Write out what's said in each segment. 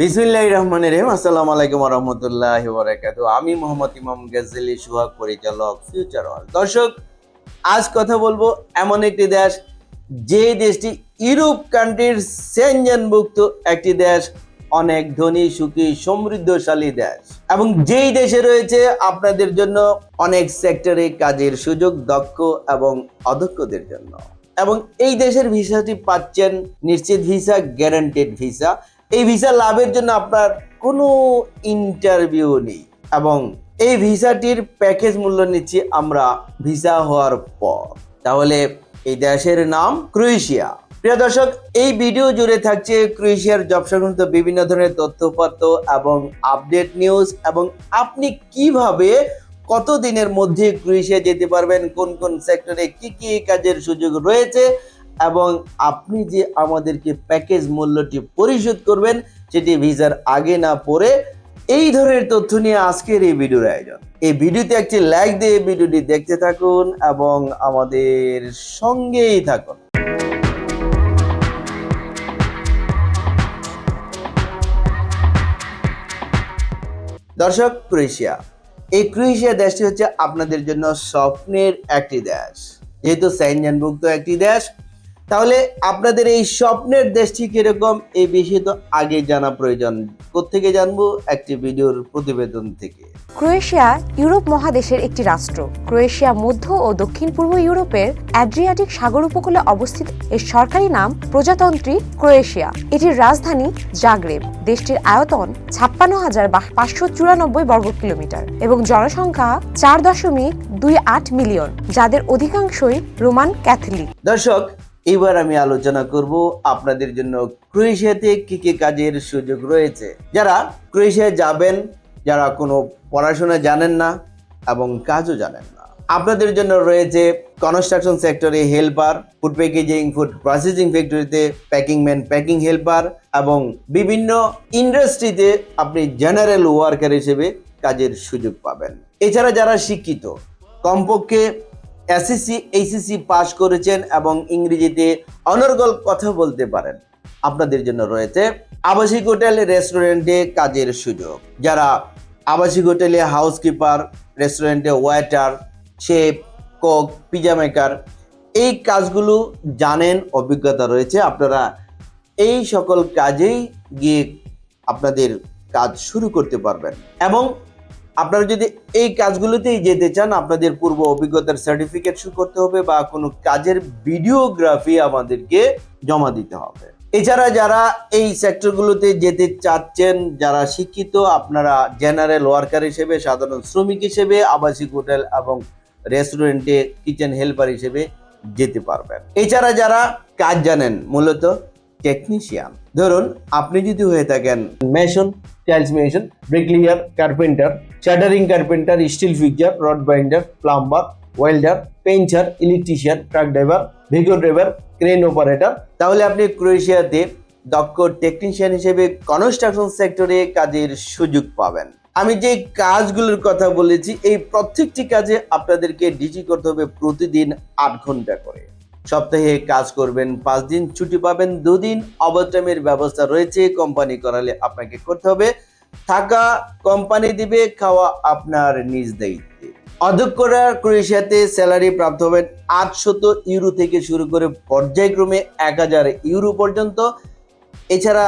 বিসমিল্লাহ রহমান রহিম। আসসালামু আলাইকুম রহমতুল্লাহ বরাকাত আমি মোহাম্মদ ইমাম গাজ্জালি সুহাগ পরিচালক ফিউচার ওয়ার্ল্ড দর্শক, আজ কথা বলব এমন একটি দেশ, যে দেশটি ইউরোপ কান্ট্রির সেনজনভুক্ত একটি দেশ, অনেক ধনী, সুখী, সমৃদ্ধশালী দেশ। এবং যেই দেশে রয়েছে, আপনাদের জন্য অনেক সেক্টরে কাজের সুযোগ, দক্ষ এবং অদক্ষদের জন্য। এবং এই দেশের ভিসাটি পাচ্ছেন নিশ্চিত ভিসা গ্যারান্টেড ভিসা। এই ভিসা লাভের জন্য আপনার কোনো ইন্টারভিউ নেই। এবং এই ভিসাটির প্যাকেজ মূল্য নিচ্ছি আমরা ভিসা হওয়ার পর। তাহলে এই দেশের নাম ক্রোয়েশিয়া। প্রিয় দর্শক, এই ভিডিও জুড়ে থাকছে ক্রোয়েশিয়ার জব সংক্রান্ত বিভিন্ন ধরনের তথ্যপত্র এবং আপডেট নিউজ এবং আপনি কীভাবে কত দিনের মধ্যে ক্রোয়েশিয়া যেতে পারবেন, কোন কোন সেক্টরে কি কি কাজের সুযোগ রয়েছে এবং আপনি যে আমাদেরকে প্যাকেজ মূল্যটি পরিশোধ করবেন, সেটি ভিসার আগে না পরে এই ধরনের তথ্য নিয়ে আজকের এই ভিডিওর আয়োজন। এই ভিডিওতে একটি লাইক দিয়ে ভিডিওটি দেখতে থাকুন এবং আমাদের সঙ্গেই থাকুন। দর্শক, ক্রোয়েশিয়া। এই ক্রোয়েশিয়া দেশটি হচ্ছে আপনাদের জন্য স্বপ্নের একটি দেশ। যেহেতু সাইনজানভুক্ত একটি দেশ তাহলে আপনাদের এই স্বপ্নের দেশটি কীরকম এই বিষয়ে তো আগে জানা প্রয়োজন। কোত্থেকে জানব? একটি ভিডিওর প্রতিবেদন থেকে। ক্রোয়েশিয়া ইউরোপ মহাদেশের একটি রাষ্ট্র। ক্রোয়েশিয়া মধ্য ও দক্ষিণ পূর্ব ইউরোপের অ্যাড্রিয়াটিক সাগর উপকূলে অবস্থিত এর সরকারি নাম প্রজাতন্ত্রী ক্রোয়েশিয়া। এটির রাজধানী জাগ্রেব। দেশটির আয়তন ছাপ্পান্ন হাজার পাঁচশো চুরানব্বই বর্গ কিলোমিটার এবং জনসংখ্যা চার দশমিক দুই আট মিলিয়ন যাদের অধিকাংশই রোমান ক্যাথলিক। দর্শক এবার আমি আলোচনা করব আপনাদের জন্য ক্রোয়েশিয়াতে কি কি কাজের সুযোগ রয়েছে। যারা ক্রোয়েশিয়ায় যাবেন, যারা কোনো পড়াশোনা জানেন না এবং কাজও জানেন না। আপনাদের জন্য রয়েছে কনস্ট্রাকশন সেক্টরে helper food packaging food processing ফ্যাক্টরিতে প্যাকিং ম্যান প্যাকিং হেল্পার এবং বিভিন্ন ইন্ডাস্ট্রিতে আপনি জেনারেল ওয়ার্কার হিসেবে কাজের সুযোগ পাবেন। এছাড়া যারা শিক্ষিত, কমপক্ষে এসএসসি এইচএসসি পাস করেছেন এবং ইংরেজিতে অনর্গল কথা বলতে পারেন। আপনাদের জন্য রয়েছে আবাসিক হোটেল, রেস্টুরেন্টে কাজের সুযোগ। যারা আবাসিক হোটেলে হাউসকিপার, রেস্টুরেন্টে waiter, chef, cook, pizza maker, এই কাজগুলো জানেন, অভিজ্ঞতা রয়েছে। আপনারা এই সকল কাজেই গিয়ে আপনাদের কাজ শুরু করতে পারবেন। এবং আপনারা যদি এই কাজগুলোতেই যেতে চান, আপনাদের পূর্ব অভিজ্ঞতার সার্টিফিকেট শুরু করতে হবে বা কোনো কাজের ভিডিওগ্রাফি আমাদেরকে জমা দিতে হবে। এছাড়া যারা এই সেক্টরগুলোতে যেতে চাচ্ছেন, যারা শিক্ষিত, আপনারা জেনারেল ওয়ার্কার হিসেবে, সাধারণ শ্রমিক হিসেবে, আবাসিক হোটেল এবং রেস্টুরেন্টে কিচেন হেল্পার হিসেবে যেতে পারবেন। এছাড়া যারা কাজ জানেন, মূলত টেকনিশিয়ান ধরুন, আপনি যদি হয়ে থাকেন mason tiles mason bricklayer carpenter shuttering carpenter steel fixer rod binder plumber welder painter electrician truck driver vehicle driver crane operator তাহলে আপনি ক্রোয়েশিয়াতে দক্ষ টেকনিশিয়ান হিসেবে কনস্ট্রাকশন সেক্টরে কাজের সুযোগ পাবেন। আমি যে কাজগুলোর কথা বলেছি, এই প্রত্যেকটি কাজে আপনাদেরকে ডিজি করতে হবে প্রতিদিন আট ঘণ্টা করে। সপ্তাহে কাজ করবেন, পাঁচ দিন ছুটি পাবেন, দুদিন ওভারটাইমের ব্যবস্থা রয়েছে, কোম্পানি করালে আপনাকে করতে হবে। থাকা কোম্পানি দিবে, খাওয়া আপনার নিজ দায়িত্বে। অধ্যক্ষরা ক্রোয়েশিয়াতে স্যালারি প্রাপ্ত হবেন আটশত ইউরো থেকে শুরু করে পর্যায়ক্রমে এক হাজার ইউরো পর্যন্ত। এছাড়া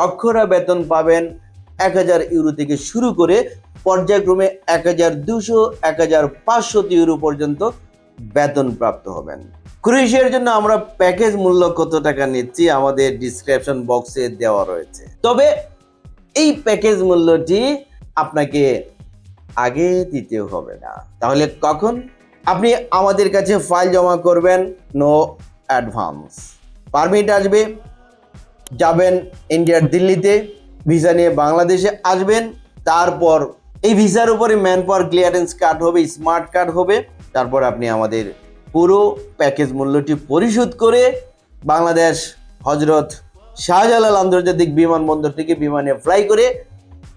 দক্ষরা বেতন পাবেন এক হাজার ইউরো থেকে শুরু করে পর্যায়ক্রমে এক হাজার দুশো, এক হাজার পাঁচশো ইউরো পর্যন্ত বেতন প্রাপ্ত হবেন। ক্রোয়েশিয়ার জন্য আমরা প্যাকেজ মূল্য কত টাকা নিচ্ছি আমাদের ডিসক্রিপশন বক্সে দেওয়া রয়েছে। তবে এই প্যাকেজ মূল্যটি আপনাকে আগে দিতে হবে না। তাহলে কখন? আপনি আমাদের কাছে ফাইল জমা করবেন নো অ্যাডভান্স পারমিট আসবে, যাবেন ইন্ডিয়ার দিল্লিতে ভিসা নিয়ে বাংলাদেশে আসবেন, তারপর এই ভিসার উপরে ম্যান পাওয়ার ক্লিয়ারেন্স কার্ড হবে স্মার্ট কার্ড হবে, তারপর আপনি আমাদের পুরো প্যাকেজ মূল্যটি পরিশোধ করে বাংলাদেশ হজরত শাহজালাল আন্তর্জাতিক বিমানবন্দর থেকে বিমানে ফ্লাই করে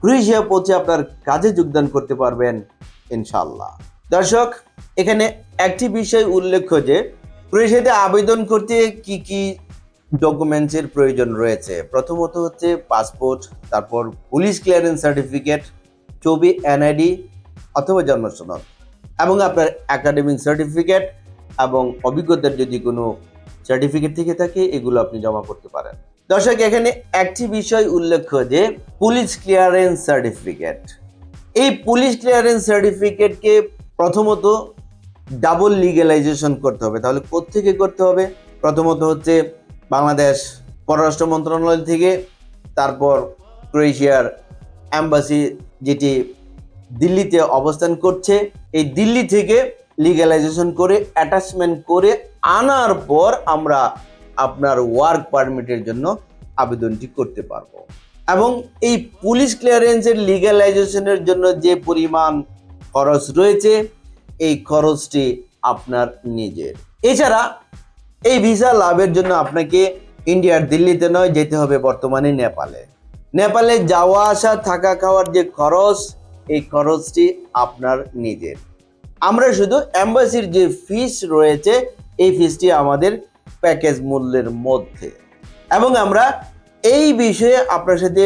ক্রোয়েশিয়া পৌঁছে আপনার কাজে যোগদান করতে পারবেন ইনশাল্লাহ দর্শক, এখানে একটি বিষয় উল্লেখ্য যে, ক্রোয়েশিয়াতে আবেদন করতে কি কি ডকুমেন্টসের প্রয়োজন রয়েছে? প্রথমত হচ্ছে পাসপোর্ট, তারপর পুলিশ ক্লিয়ারেন্স সার্টিফিকেট ছবি এনআইডি অথবা জন্ম সনদ এবং আপনার একাডেমিক সার্টিফিকেট এবং অভিজ্ঞতার যদি কোনো সার্টিফিকেট থেকে থাকে, এগুলো আপনি জমা করতে পারেন। দর্শক, এখানে একটি বিষয় উল্লেখ্য যে পুলিশ ক্লিয়ারেন্স সার্টিফিকেট এই পুলিশ ক্লিয়ারেন্স সার্টিফিকেটকে প্রথমত ডাবল লিগ্যালাইজেশন করতে হবে। তাহলে কোত্থেকে করতে হবে? প্রথমত হচ্ছে বাংলাদেশ পররাষ্ট্র মন্ত্রণালয় থেকে, তারপর ক্রোয়েশিয়ার অ্যাম্বাসি যেটি দিল্লিতে অবস্থান করছে। এই দিল্লি থেকে লিগ্যালাইজেশন করে অ্যাটাচমেন্ট করে আনার পর আমরা আপনার ওয়ার্ক পারমিটের জন্য আবেদনটি করতে পারব। এবং এই পুলিশ ক্লিয়ারেন্সের লিগ্যালাইজেশনের জন্য যে পরিমাণ খরচ রয়েছে, এই খরচটি আপনার নিজের। এছাড়া এই ভিসা লাভের জন্য আপনাকে ইন্ডিয়ার দিল্লিতে নয়, যেতে হবে বর্তমানে নেপালে। নেপালে যাওয়া আসা থাকা খাওয়ার যে খরচ, এই খরচটি আপনার নিজের। আমরা শুধু অ্যাম্বাসির যে ফিস রয়েছে, এই ফিসটি আমাদের প্যাকেজ মূল্যের মধ্যে। এবং আমরা এই বিষয়ে আপনার সাথে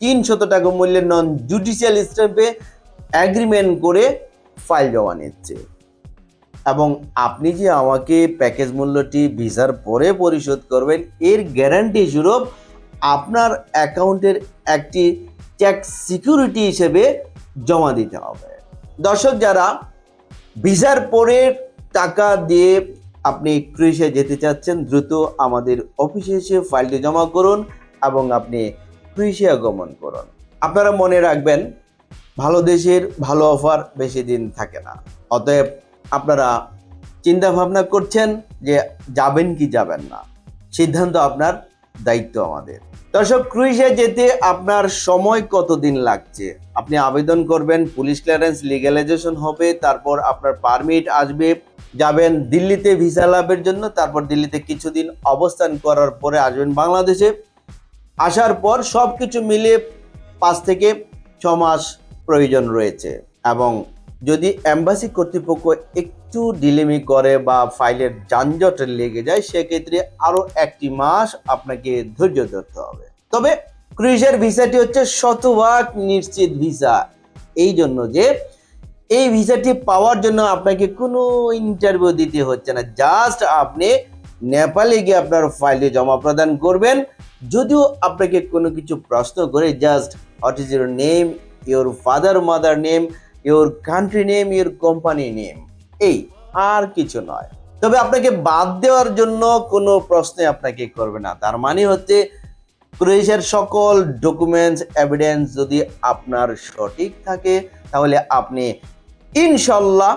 তিনশত টাকা মূল্যের নন জুডিশিয়াল স্ট্যাম্পে অ্যাগ্রিমেন্ট করে ফাইল জমা নিচ্ছে। এবং আপনি যে আমাকে প্যাকেজ মূল্যটি ভিসার পরে পরিশোধ করবেন, এর গ্যারান্টি স্বরূপ আপনার অ্যাকাউন্টের একটি ট্যাক্স সিকিউরিটি হিসেবে জমা দিতে হবে। দর্শক যারা ভিসার পরে টাকা দিয়ে আপনি ক্রুইসে যেতে চাচ্ছেন, দ্রুত আমাদের অফিসে এসে ফাইলটি জমা করুন এবং আপনি ক্রুইশিয়া গমন করুন। আপনারা মনে রাখবেন, ভালো দেশের ভালো অফার বেশি দিন থাকে না। অতএব আপনারা চিন্তা ভাবনা করছেন যে যাবেন কি যাবেন না। সিদ্ধান্ত আপনার, দায়িত্ব আমাদের। দর্শক, ক্রুইজে যেতে আপনার সময় কতদিন লাগছে? আপনি আবেদন করবেন, পুলিশ ক্লিয়ারেন্স লিগ্যালাইজেশন হবে, তারপর আপনার পারমিট আসবে, যাবেন দিল্লিতে ভিসা লাভের জন্য, তারপর দিল্লিতে কিছুদিন অবস্থান করার পরে আসবেন বাংলাদেশে। আসার পর সব কিছু মিলিয়ে পাঁচ থেকে ছ মাস প্রয়োজন রয়েছে এবং যদি অ্যাম্বাসি কর্তৃপক্ষ একটু ডিলেমি করে বা ফাইলের যানজট লেগে যায়, সেক্ষেত্রে আরও একটি মাস আপনাকে ধৈর্য ধরতে হবে। তবে ক্রুইজের ভিসাটি হচ্ছে শতভাগ নিশ্চিত ভিসা এই জন্য যে এই ভিসাটি পাওয়ার জন্য আপনাকে কোনো ইন্টারভিউ দিতে হচ্ছে না। জাস্ট আপনি নেপালে গিয়ে আপনার ফাইলে জমা প্রদান করবেন। যদিও আপনাকে কোনো কিছু প্রশ্ন করে just what is your name your father mother name your country name your company name এই, আর কিছু নয়। তবে আপনাকে বাদ দেওয়ার জন্য কোনো প্রশ্নে আপনাকে করবে না। তার মানে হচ্ছে ক্রোয়েশিয়ার সকল ডকুমেন্টস এভিডেন্স যদি আপনার সঠিক থাকে, তাহলে আপনি ইনশাল্লাহ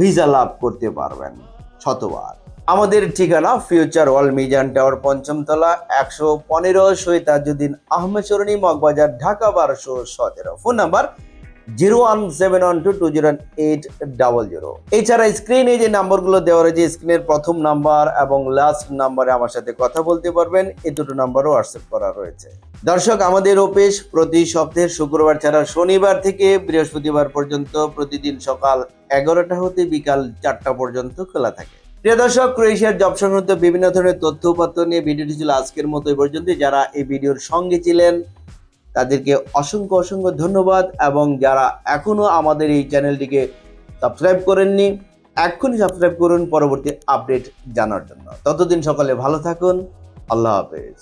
ভিসা লাভ করতে পারবেন। শতবার আমাদের ঠিকানা ফিউচার ওয়াল মিজান টাওয়ার পঞ্চমতলা, একশো পনেরো শহীদ তাজুদ্দিন আহমেদ, সরণি, মগবাজার, ঢাকা, বারোশো সতেরো। Phone number zero one seven one two two zero eight double zero. এছাড়া স্ক্রিনে যে নাম্বারগুলো দেওয়া রয়েছে স্ক্রিনের প্রথম নাম্বার এবং লাস্ট নাম্বারে আমার সাথে কথা বলতে পারবেন। এই দুটো নাম্বারও হোয়াটসঅ্যাপ করা রয়েছে। দর্শক, আমাদের অফিস প্রতি সপ্তাহের শুক্রবার ছাড়া শনিবার থেকে বৃহস্পতিবার পর্যন্ত প্রতিদিন সকাল এগারোটা হতে বিকাল চারটা পর্যন্ত খোলা থাকে। প্রিয় দর্শক, ক্রোয়েশিয়ার জব সংক্রান্ত বিভিন্ন ধরনের তথ্য উপাত্ত নিয়ে ভিডিওটি ছিল আজকের মতো এই পর্যন্ত যারা এই ভিডিওর সঙ্গে ছিলেন তাদেরকে অসংখ্য অসংখ্য ধন্যবাদ এবং যারা এখনও আমাদের এই চ্যানেলটিকে সাবস্ক্রাইব করেননি, এক্ষুনি সাবস্ক্রাইব করুন, পরবর্তী আপডেট জানার জন্য। ততদিন সকালে ভালো থাকুন, আল্লাহ হাফেজ।